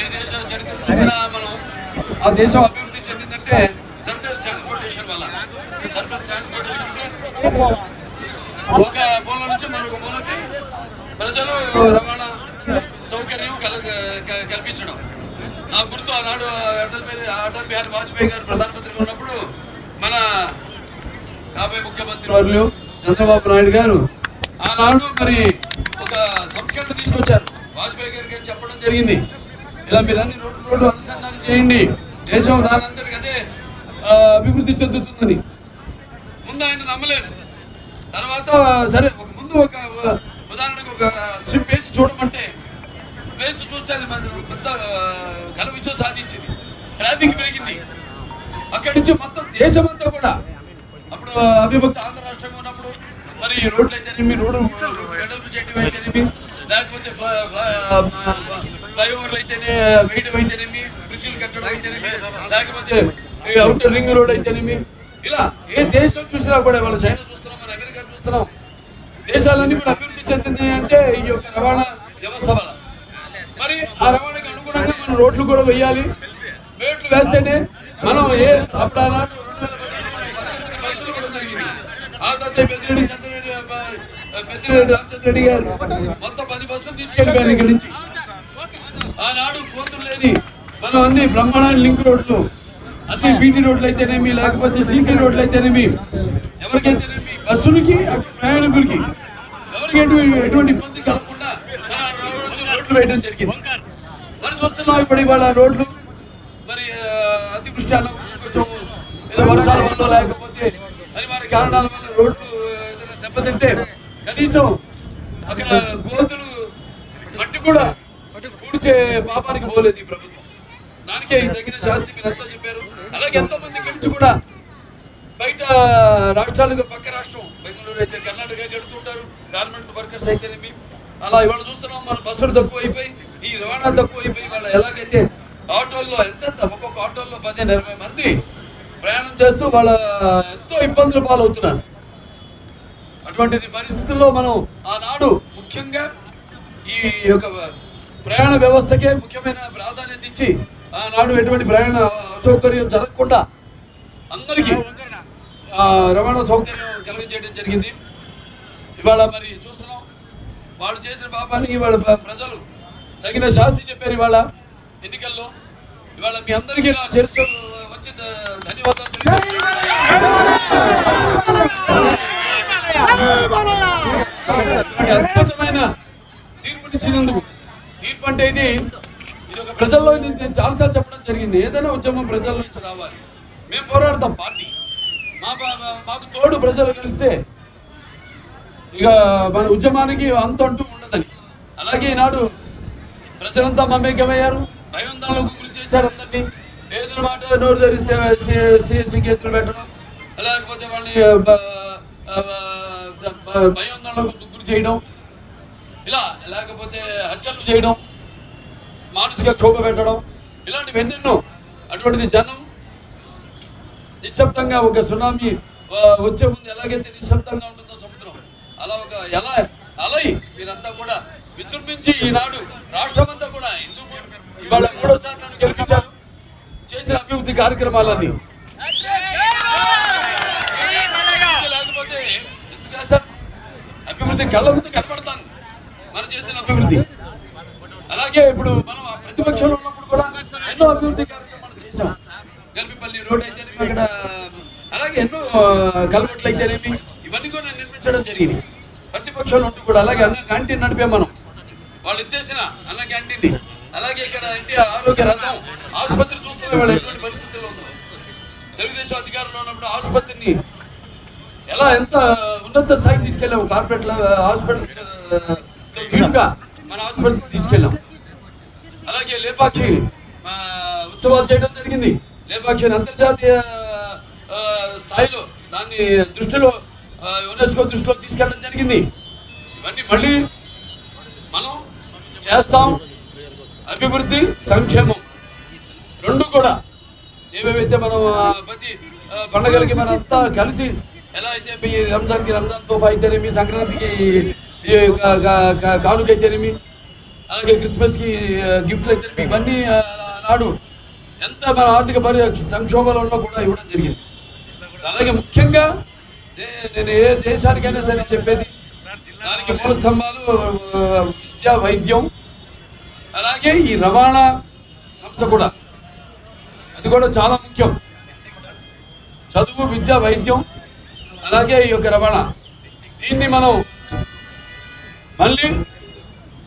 ఏ దేశాల చరిత్ర చూసినా మనం ఆ దేశం అభివృద్ధి చెందిందంటే సర్ఫేస్ ట్రాన్స్పోర్టేషన్ వల్ల. సర్ఫేస్ ట్రాన్స్పోర్టేషన్ ఒక మూల నుంచి మరొక మూలకి ప్రజలు రవాణా సౌకర్యం కల- కల్పించడం. నా గుర్తు ఆనాడు అటల్ బిహారీ అటల్ బిహారీ వాజ్పేయి గారు ప్రధానమంత్రిగా ఉన్నప్పుడు మన కాబోయే ముఖ్యమంత్రి వర్యులు చంద్రబాబు నాయుడు గారు ఆనాడు మరి ఒక సంస్కరణ తీసుకొచ్చారు. వాజ్పేయి గారికి చెప్పడం జరిగింది. ఇలా మీరు అన్ని రోడ్లు రోడ్లు అనుసంధానం చేయండి దేశం దానంతటికి అదే అభివృద్ధి చెందుతుందని ముందు ఆయన నమ్మలేదు తర్వాత సరే ఒక ముందు ఒక ఉదాహరణకు ఒక స్విప్ వేసి చూడమంటే వేసి చూస్తే అది పెద్ద ఆ, ఘన విజయం సాధించింది ట్రాఫిక్ పెరిగింది అక్కడి నుంచి మొత్తం దేశమంతా కూడా అప్పుడు అవిభక్త ఆంధ్ర రాష్ట్రంగా ఉన్నప్పుడు మరి రోడ్లు అయితేనేమి రోడ్డు వెడల్పు చేయడం అయితేనేమి లేకపోతే ఫ్లైఓవర్లు అయితేనే వేయడం అయితేనేమి బ్రిడ్జిలు కట్టడం అయితేనేమి లేకపోతే అవుటర్ రింగ్ రోడ్ అయితేనేమి. ఇలా ఏ దేశం చూసినా కూడా వాళ్ళ చైనా చూస్తున్నాం మన అమెరికా చూస్తున్నాం. దేశాలన్నీ కూడా అభివృద్ధి చెందింది అంటే ఈ యొక్క రవాణా వ్యవస్థ వల్ల. మరి ఆ రవాణాకి అనుగుణంగా మనం రోడ్లు కూడా వేయాలి. రోడ్లు వేస్తేనే మనం ఏ అప్పుడు ఆ తర్వాత పెద్దిరెడ్డి చంద్రరెడ్డి, పెద్దిరెడ్డి రామచంద్ర రెడ్డి గారు మొత్తం పది బస్సులు తీసుకెళ్ళిపోయారు ఇక్కడి నుంచి. ఆనాడు కోతులు లేని మనం అన్ని బ్రహ్మాండ లింక్ రోడ్లు అన్ని బీటీ రోడ్లు అయితేనేమి లేకపోతే సీసీ రోడ్లు అయితేనేమి ఎవరికైతేనేమి బస్సులకి ప్రయాణికులకి ఎవరికి ఎటువంటి ఇబ్బంది కలగకుండా రోడ్లు వేయడం జరిగింది. మరి చూస్తున్నాం ఇప్పుడు ఇవాళ రోడ్లు మరి అతివృష్టి అలా కొంచెం ఏదో వర్షాల వల్ల లేకపోతే అనివార్య కారణాల వల్ల రోడ్లు ఏదైనా దెబ్బతింటే కనీసం అక్కడ గోతులు మట్టి కూడా పూడ్చే పాపానికి పోలేదు ఈ ప్రభుత్వం. దానికే తగిన శాస్త్రి మీరు ఎంతో చెప్పారు. అలాగే ఎంతో మంది ఇక్కడి కూడా బయట రాష్ట్రాలుగా పక్క రాష్ట్రం బెంగళూరు అయితే కర్ణాటక గడుతుంటారు గార్మెంట్ వర్కర్స్ అయితేనేమి అలా ఇవాళ చూస్తున్నాం మన బస్సులు తక్కువ అయిపోయి ఈ రవాణా తక్కువ అయిపోయి వాళ్ళ ఎలాగైతే ఆటోల్లో ఎంత ఒక్కొక్క ఆటోల్లో పదిహేను ఇరవై మంది ప్రయాణం చేస్తూ వాళ్ళ ఎంతో ఇబ్బందులు పాలవుతున్నారు. అటువంటిది పరిస్థితుల్లో మనం ఆనాడు ముఖ్యంగా ఈ యొక్క ప్రయాణ వ్యవస్థకే ముఖ్యమైన ప్రాధాన్యత ఇచ్చి ఆనాడు ఎటువంటి ప్రయాణ అసౌకర్యం జరగకుండా అందరికీ రవాణా సౌకర్యం కలిగించేయడం జరిగింది. ఇవాళ మరి చూస్తున్నాం. వాళ్ళు చేసిన పాపానికి ఇవాళ ప్ర- ప్రజలు తగిన శాస్తి చెప్పారు ఇవాళ ఎన్నికల్లో. ఇవాళ మీ అందరికీ నా శిరస్సు వచ్చి ధన్యవాదాలు అద్భుతమైన తీర్పునిచ్చినందుకు తీర్పు అంటే ఇది? ఇది ఒక ప్రజల్లో నేను చాలాసార్లు చెప్పడం జరిగింది. ఏదైనా ఉద్యమం ప్రజల నుంచి రావాలి. మేము పోరాడతాం పార్టీ. మా మాకు తోడు ప్రజలు కలిస్తే ఇక మన ఉద్యమానికి అంత అంటూ ఉండదని. అలాగే ఈనాడు ప్రజలంతా మమేకమయ్యారు. భయోందనలకు గురి చేశారు అందరినీ. ఏదైనా మాట నోరు ధరిస్తే సిఎస్టీ కేసులు పెట్టడం లేకపోతే వాళ్ళని బ- భయోందనలకు గురి చేయడం ఇలా లేకపోతే హత్యలు చేయడం మానసిక క్షోభ పెట్టడం ఇలాంటివి ఎన్నెన్నో అటువంటిది జనం నిశ్శబ్దంగా ఒక సునామీ వచ్చే ముందు ఎలాగైతే నిశ్శబ్దంగా ఉంటుందో సముద్రం అలా ఒక ఎలా అలై మీరంతా కూడా విజృంభించి ఈనాడు రాష్ట్రమంతా కూడా హిందూపూర్ ఇవాళ మూడోసారి నన్ను గెలిపించారు చేసిన అభివృద్ధి కార్యక్రమాలని లేకపోతే ఎందుకు చేస్తారు? అభివృద్ధి కళ్ళ ముందు కనపడతాను మనం చేసిన అభివృద్ధి. అలాగే ఇప్పుడు మనం ప్రతిపక్షంలో ఉన్నప్పుడు కూడా ఎన్నో అభివృద్ధి కార్యక్రమాలు చేసాం గల్పిపల్లి రోడ్ అయితేనేమి అక్కడ అలాగే ఎన్నో కల్వెట్లు అయితేనేమి ఇవన్నీ కూడా నిర్మించడం జరిగింది. ప్రతిపక్షంలో ఉంటూ కూడా అలాగే అన్న క్యాంటీన్ నడిపాం మనం. వాళ్ళు ఇచ్చేసిన అన్న క్యాంటీన్ అలాగే ఇక్కడ ఎన్టీఆర్ ఆరోగ్య రథం ఆసుపత్రి చూస్తున్న వాళ్ళు ఎటువంటి పరిస్థితుల్లో ఉందో తెలుగుదేశం అధికారంలో ఉన్నప్పుడు ఆసుపత్రిని ఎలా ఎంత ఉన్నత స్థాయికి తీసుకెళ్ళాము కార్పొరేట్ హాస్పిటల్ తీరుగా మన హాస్పిటల్ తీసుకెళ్ళాం. అలాగే లేపాక్షి ఉత్సవాలు చేయడం జరిగింది. లేపాక్షిని అంతర్జాతీయ స్థాయిలో దాన్ని దృష్టిలో యునెస్కో దృష్టిలో తీసుకెళ్ళడం జరిగింది. ఇవన్నీ మళ్ళీ మనం చేస్తాం. అభివృద్ధి సంక్షేమం రెండు కూడా. ఏమేమైతే మనం ప్రతి పండగలకి మనంతా కలిసి ఎలా అయితే మీ రంజాన్కి రంజాన్ తోఫా అయితేనేమి సంక్రాంతికి కానుక అయితేనేమి? అలాగే క్రిస్మస్కి గిఫ్ట్లు అయితే ఇవన్నీ నాడు ఎంత మన ఆర్థిక పరి సంక్షోభంలో ఉన్నా కూడా ఇవ్వడం జరిగింది. అలాగే ముఖ్యంగా నేను ఏ దేశానికైనా సరే చెప్పేది దానికి మూల స్తంభాలు విద్య వైద్యం అలాగే ఈ రవాణా సంస్థ కూడా. అది కూడా చాలా ముఖ్యం. చదువు విద్య వైద్యం అలాగే ఈ యొక్క రవాణా. దీన్ని మనం మళ్ళీ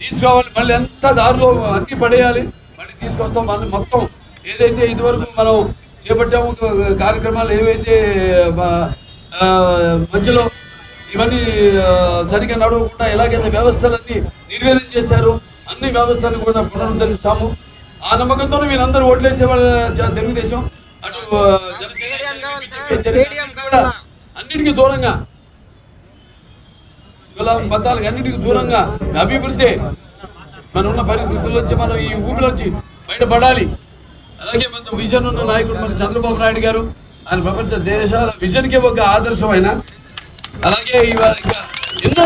తీసుకురావాలి. మళ్ళీ ఎంత దారిలో అన్ని పడేయాలి. మళ్ళీ తీసుకొస్తాం. మళ్ళీ మొత్తం ఏదైతే ఇదివరకు మనం చేపట్టాము కార్యక్రమాలు ఏవైతే మధ్యలో ఇవన్నీ సరిగ్గా నడవకుండా ఎలాగైతే వ్యవస్థలన్నీ నిర్వేదం చేశారు అన్ని వ్యవస్థలను కూడా పునరుద్ధరిస్తాము. ఆ నమ్మకంతో మీరందరూ ఓట్లేసే వాళ్ళ తెలుగుదేశం. అటు? అన్నిటికీ దూరంగా కులం మతాలకు అన్నిటికీ దూరంగా అభివృద్ధి. మనం ఉన్న పరిస్థితుల నుంచి మనం ఈ ఊపిలోంచి బయటపడాలి. అలాగే మన విజన్ ఉన్న నాయకుడు మన చంద్రబాబు నాయుడు గారు ఆయన ప్రపంచ దేశాల విజన్కి ఒక ఆదర్శమైన. అలాగే ఇవాళ ఎన్నో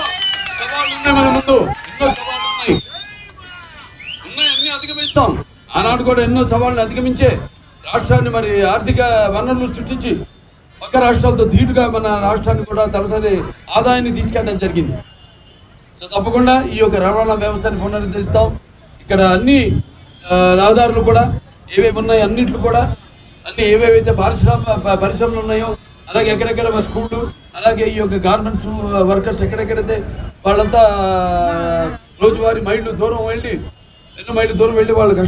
సవాళ్ళు ఉన్నాయి మన ముందు. ఎన్నో సవాళ్ళు ఉన్నాయి. ఉన్నాయి అన్ని అధిగమిస్తాం. ఆనాడు కూడా ఎన్నో సవాళ్ళని అధిగమించే రాష్ట్రాన్ని మరి ఆర్థిక వనరులు సృష్టించి పక్క రాష్ట్రాలతో ధీటుగా మన రాష్ట్రాన్ని కూడా తలసరి ఆదాయాన్ని తీసుకెళ్ళడం జరిగింది. సో తప్పకుండా ఈ యొక్క రవాణా వ్యవస్థని పునరుద్ధరిస్తాం. ఇక్కడ అన్ని రహదారులు కూడా ఏవేవి ఉన్నాయో అన్నింటిలో కూడా అన్ని ఏవేవైతే పారిశ్రామ పరిశ్రమలు ఉన్నాయో అలాగే ఎక్కడెక్కడ మా స్కూళ్ళు అలాగే ఈ యొక్క గార్మెంట్స్ వర్కర్స్ ఎక్కడెక్కడైతే వాళ్ళంతా రోజువారీ మైళ్ళు దూరం వెళ్ళి ఎన్నో మైళ్ళు దూరం వెళ్ళి వాళ్ళు కష్టం